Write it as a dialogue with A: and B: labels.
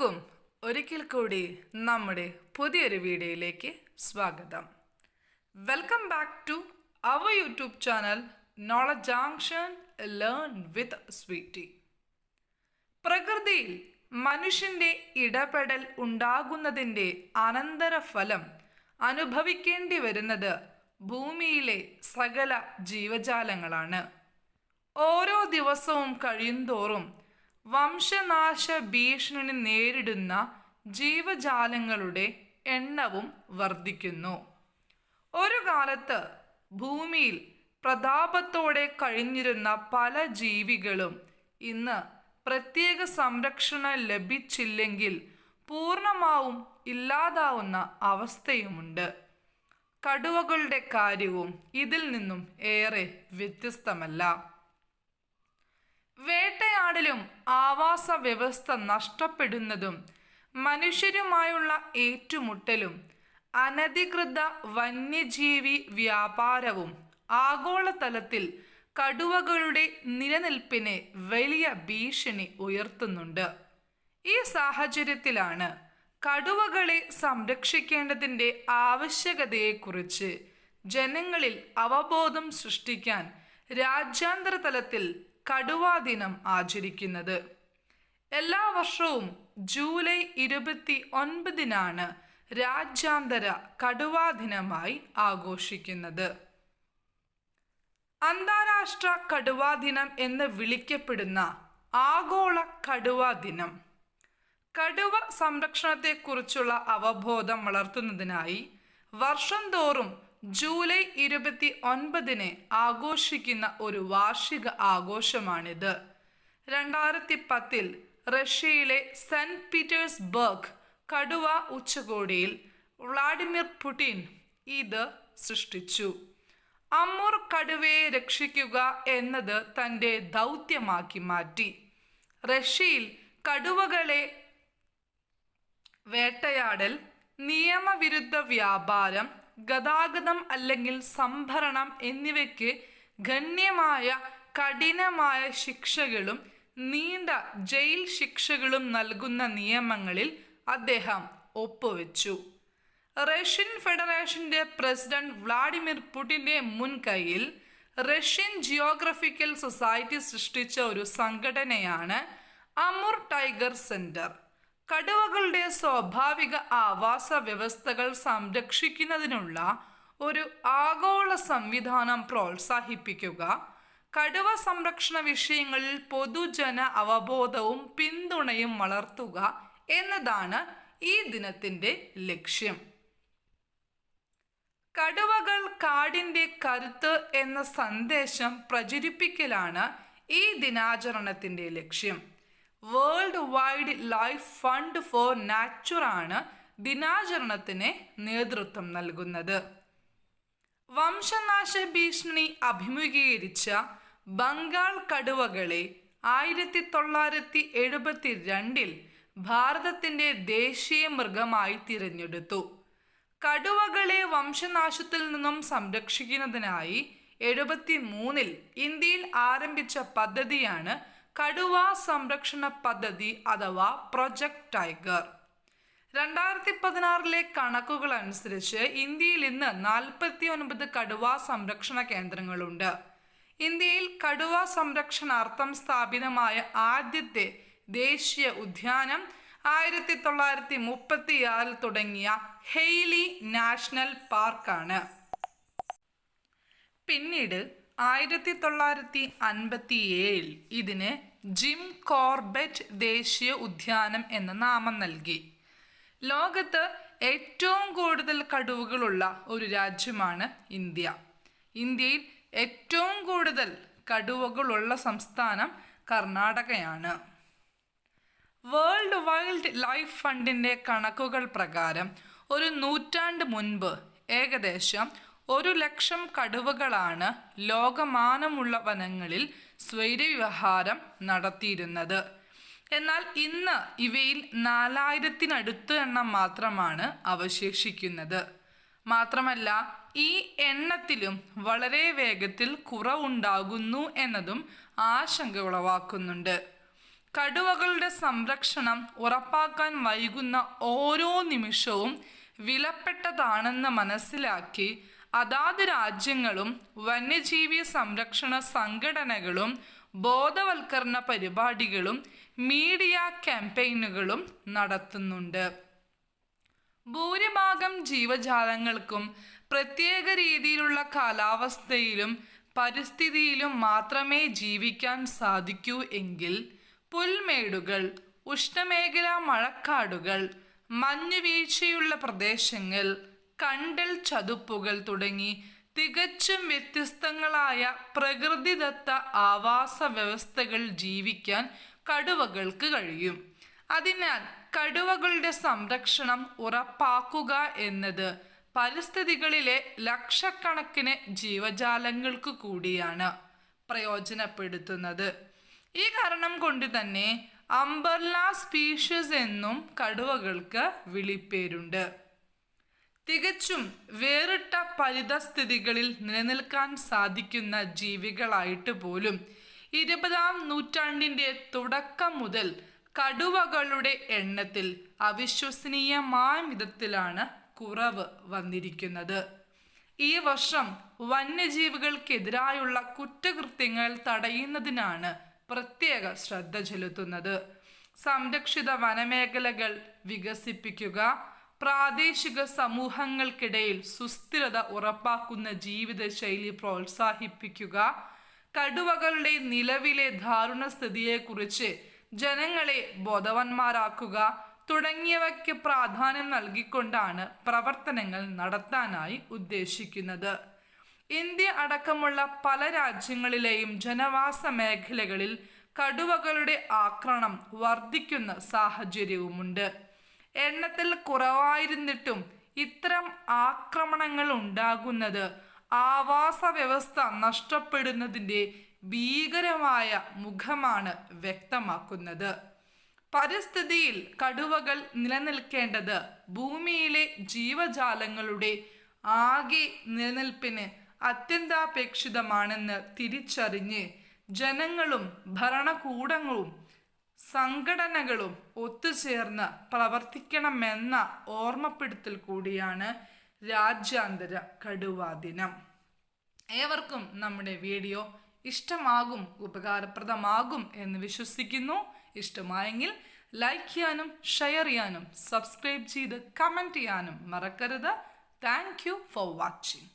A: എല്ലാവർക്കും ഒരിക്കൽ കൂടി നമ്മുടെ പുതിയൊരു വീഡിയോയിലേക്ക് സ്വാഗതം. Welcome back to our YouTube channel knowledge junction learn with Sweety പ്രകൃതിയിൽ മനുഷ്യന്റെ ഇടപെടൽ ഉണ്ടാകുന്നതിന്റെ അനന്തരഫലം അനുഭവിക്കേണ്ടി വരുന്നത് ഭൂമിയിലെ സകല ജീവജാലങ്ങളാണ്. ഓരോ ദിവസവും കഴിയുന്തോറും വംശനാശ ഭീഷണി നേരിടുന്ന ജീവജാലങ്ങളുടെ എണ്ണവും വർദ്ധിക്കുന്നു. ഒരു കാലത്ത് ഭൂമിയിൽ പ്രതാപത്തോടെ കഴിഞ്ഞിരുന്ന പല ജീവികളും ഇന്ന് പ്രത്യേക സംരക്ഷണം ലഭിച്ചില്ലെങ്കിൽ പൂർണമാവും ഇല്ലാതാവുന്ന അവസ്ഥയുമുണ്ട്. കടുവകളുടെ കാര്യവും ഇതിൽ നിന്നും ഏറെ വ്യത്യസ്തമല്ല. വേട്ടയാടലും ആവാസ വ്യവസ്ഥ നഷ്ടപ്പെടുന്നതും മനുഷ്യരുമായുള്ള ഏറ്റുമുട്ടലും അനധികൃത വന്യജീവി വ്യാപാരവും ആഗോളതലത്തിൽ കടുവകളുടെ നിലനിൽപ്പിനെ വലിയ ഭീഷണി ഉയർത്തുന്നുണ്ട്. ഈ സാഹചര്യത്തിലാണ് കടുവകളെ സംരക്ഷിക്കേണ്ടതിന്റെ ആവശ്യകതയെക്കുറിച്ച് ജനങ്ങളിൽ അവബോധം സൃഷ്ടിക്കാൻ രാജ്യാന്തര തലത്തിൽ കടുവാ ദിനം ആചരിക്കുന്നത്. എല്ലാ വർഷവും ജൂലൈ ഇരുപത്തി ഒൻപതിനാണ് രാജ്യാന്തര കടുവാ ദിനമായി ആഘോഷിക്കുന്നത്. അന്താരാഷ്ട്ര കടുവാ ദിനം എന്ന് വിളിക്കപ്പെടുന്ന ആഗോള കടുവാ ദിനം. കടുവ സംരക്ഷണത്തെക്കുറിച്ചുള്ള അവബോധം വളർത്തുന്നതിനായി വർഷം തോറും ജൂലൈ ഇരുപത്തി ഒൻപതിന് ആഘോഷിക്കുന്ന ഒരു വാർഷിക ആഘോഷമാണിത്. രണ്ടായിരത്തി പത്തിൽ റഷ്യയിലെ സെന്റ് പീറ്റേഴ്സ്ബർഗ് കടുവ ഉച്ചകോടിയിൽ വ്ളാഡിമിർ പുടിൻ ഇത് സൃഷ്ടിച്ചു. അമ്മൂർ കടുവയെ രക്ഷിക്കുക എന്നത് തന്റെ ദൗത്യമാക്കി മാറ്റി. റഷ്യയിൽ കടുവകളെ വേട്ടയാടൽ നിയമവിരുദ്ധ വ്യാപാരം ഗതാഗതം അല്ലെങ്കിൽ സംഭരണം എന്നിവയ്ക്ക് ഗണ്യമായ കഠിനമായ ശിക്ഷകളും നീണ്ട ജയിൽ ശിക്ഷകളും നൽകുന്ന നിയമങ്ങളിൽ അദ്ദേഹം ഒപ്പുവെച്ചു. റഷ്യൻ ഫെഡറേഷന്റെ പ്രസിഡന്റ് വ്ളാഡിമിർ പുടിന്റെ മുൻകൈയിൽ റഷ്യൻ ജിയോഗ്രഫിക്കൽ സൊസൈറ്റി സൃഷ്ടിച്ച ഒരു സംഘടനയാണ് അമുർ ടൈഗർ സെന്റർ കടുവകളുടെ സ്വാഭാവിക ആവാസ വ്യവസ്ഥകൾ സംരക്ഷിക്കുന്നതിനുള്ള ഒരു ആഗോള സംവിധാനം പ്രോത്സാഹിപ്പിക്കുക കടുവ സംരക്ഷണ വിഷയങ്ങളിൽ പൊതുജന അവബോധവും പിന്തുണയും വളർത്തുക എന്നതാണ് ഈ ദിനത്തിന്റെ ലക്ഷ്യം. കടുവകൾ കാടിന്റെ കരുത്ത് എന്ന സന്ദേശം പ്രചരിപ്പിക്കലാണ് ഈ ദിനാചരണത്തിന്റെ ലക്ഷ്യം. World Wide Life Fund for നാച്ചുറാണ് ദിനാചരണത്തിന് നേതൃത്വം നൽകുന്നത്. വംശനാശ ഭീഷണി അഭിമുഖീകരിച്ച ബംഗാൾ കടുവകളെ ആയിരത്തി തൊള്ളായിരത്തി എഴുപത്തി രണ്ടിൽ ഭാരതത്തിന്റെ ദേശീയ മൃഗമായി തിരഞ്ഞെടുത്തു. കടുവകളെ വംശനാശത്തിൽ നിന്നും സംരക്ഷിക്കുന്നതിനായി എഴുപത്തി മൂന്നിൽ ഇന്ത്യയിൽ ആരംഭിച്ച പദ്ധതിയാണ് കടുവ സംരക്ഷണ പദ്ധതി അഥവാ പ്രൊജക്ട് ടൈഗർ രണ്ടായിരത്തി പതിനാറിലെ കണക്കുകൾ അനുസരിച്ച് ഇന്ത്യയിൽ ഇന്ന് നാൽപ്പത്തി ഒൻപത് കടുവ സംരക്ഷണ കേന്ദ്രങ്ങളുണ്ട്. ഇന്ത്യയിൽ കടുവ സംരക്ഷണാർത്ഥം സ്ഥാപിതമായ ആദ്യത്തെ ദേശീയ ഉദ്യാനം ആയിരത്തി തൊള്ളായിരത്തി മുപ്പത്തിയാറിൽ തുടങ്ങിയ ഹെയ്ലി നാഷണൽ പാർക്കാണ്. പിന്നീട് ആയിരത്തി തൊള്ളായിരത്തി അൻപത്തി ഏഴിൽ ഇതിന് ജിം കോർബറ്റ് ദേശീയ ഉദ്യാനം എന്ന നാമം നൽകി. ലോകത്ത് ഏറ്റവും കൂടുതൽ കടുവകളുള്ള ഒരു രാജ്യമാണ് ഇന്ത്യ. ഇന്ത്യയിൽ ഏറ്റവും കൂടുതൽ കടുവകളുള്ള സംസ്ഥാനം കർണാടകയാണ്. വേൾഡ് വൈൽഡ് ലൈഫ് ഫണ്ടിന്റെ കണക്കുകൾ പ്രകാരം ഒരു നൂറ്റാണ്ട് മുൻപ് ഏകദേശം ഒരു ലക്ഷം കടുവകളാണ് ലോകമാനമുള്ള വനങ്ങളിൽ സ്വൈരവിഹാരം നടത്തിയിരുന്നത്. എന്നാൽ ഇന്ന് ഇവയിൽ നാലായിരത്തിനടുത്ത് എണ്ണം മാത്രമാണ് അവശേഷിക്കുന്നത്. മാത്രമല്ല ഈ എണ്ണത്തിലും വളരെ വേഗത്തിൽ കുറവുണ്ടാകുന്നു എന്നതും ആശങ്ക ഉളവാക്കുന്നുണ്ട് കടുവകളുടെ സംരക്ഷണം ഉറപ്പാക്കാൻ വൈകുന്ന ഓരോ നിമിഷവും വിലപ്പെട്ടതാണെന്ന് മനസ്സിലാക്കി അതാത് രാജ്യങ്ങളും വന്യജീവി സംരക്ഷണ സംഘടനകളും ബോധവൽക്കരണ പരിപാടികളും മീഡിയ ക്യാമ്പയിനുകളും നടത്തുന്നുണ്ട്. ഭൂരിഭാഗം ജീവജാലങ്ങൾക്കും പ്രത്യേക രീതിയിലുള്ള കാലാവസ്ഥയിലും പരിസ്ഥിതിയിലും മാത്രമേ ജീവിക്കാൻ സാധിക്കൂ എങ്കിൽ പുൽമേടുകൾ ഉഷ്ണമേഖലാ മഴക്കാടുകൾ മഞ്ഞുവീഴ്ചയുള്ള പ്രദേശങ്ങൾ കണ്ടൽ ചതുപ്പുകൾ തുടങ്ങി തികച്ചും വ്യത്യസ്തങ്ങളായ പ്രകൃതിദത്ത ആവാസ വ്യവസ്ഥകൾ ജീവിക്കാൻ കടുവകൾക്ക് കഴിയും. അതിനാൽ കടുവകളുടെ സംരക്ഷണം ഉറപ്പാക്കുക എന്നത് പരിസ്ഥിതികളിലെ ലക്ഷക്കണക്കിന് ജീവജാലങ്ങൾക്ക് കൂടിയാണ് പ്രയോജനപ്പെടുത്തുന്നത്. ഈ കാരണം കൊണ്ട് തന്നെ അംബർല സ്പീഷ്യസ് എന്നും കടുവകൾക്ക് വിളിപ്പേരുണ്ട്. തികച്ചും വേറിട്ട പരിതസ്ഥിതികളിൽ നിലനിൽക്കാൻ സാധിക്കുന്ന ജീവികളായിട്ട് പോലും ഇരുപതാം നൂറ്റാണ്ടിന്റെ തുടക്കം മുതൽ കടുവകളുടെ എണ്ണത്തിൽ അവിശ്വസനീയമായ വിധത്തിലാണ് കുറവ് വന്നിരിക്കുന്നത്. ഈ വർഷം വന്യജീവികൾക്കെതിരായുള്ള കുറ്റകൃത്യങ്ങൾ തടയുന്നതിനാണ് പ്രത്യേക ശ്രദ്ധ ചെലുത്തുന്നത്. സംരക്ഷിത വനമേഖലകൾ വികസിപ്പിക്കുക പ്രാദേശിക സമൂഹങ്ങൾക്കിടയിൽ സുസ്ഥിരത ഉറപ്പാക്കുന്ന ജീവിതശൈലി പ്രോത്സാഹിപ്പിക്കുക കടുവകളുടെ നിലവിലെ ദാരുണ സ്ഥിതിയെക്കുറിച്ച് ജനങ്ങളെ ബോധവന്മാരാക്കുക തുടങ്ങിയവയ്ക്ക് പ്രാധാന്യം നൽകിക്കൊണ്ടാണ് പ്രവർത്തനങ്ങൾ നടത്താനായി ഉദ്ദേശിക്കുന്നത്. ഇന്ത്യ അടക്കമുള്ള പല രാജ്യങ്ങളിലെയും ജനവാസ മേഖലകളിൽ കടുവകളുടെ ആക്രമണം വർദ്ധിക്കുന്ന സാഹചര്യവുമുണ്ട്. എണ്ണത്തിൽ കുറവായിരുന്നിട്ടും ഇത്തരം ആക്രമണങ്ങൾ ഉണ്ടാകുന്നത് ആവാസ വ്യവസ്ഥ നഷ്ടപ്പെടുന്നതിന്റെ ഭീകരമായ മുഖമാണ് വ്യക്തമാക്കുന്നത്. പരിസ്ഥിതിയിൽ കടുവകൾ നിലനിൽക്കേണ്ടത് ഭൂമിയിലെ ജീവജാലങ്ങളുടെ ആകെ നിലനിൽപ്പിന് അത്യന്താപേക്ഷിതമാണെന്ന് തിരിച്ചറിഞ്ഞ് ജനങ്ങളും ഭരണകൂടങ്ങളും സംഘടനകളും ഒത്തുചേർന്ന് പ്രവർത്തിക്കണമെന്ന ഓർമ്മപ്പെടുത്തൽ കൂടിയാണ് രാജ്യാന്തര കടുവാ ദിനം ഏവർക്കും നമ്മുടെ വീഡിയോ ഇഷ്ടമാകും ഉപകാരപ്രദമാകും എന്ന് വിശ്വസിക്കുന്നു. ഇഷ്ടമായെങ്കിൽ ലൈക്ക് ചെയ്യാനും ഷെയർ ചെയ്യാനും സബ്സ്ക്രൈബ് ചെയ്ത് കമന്റ് ചെയ്യാനും മറക്കരുത്. Thank for watching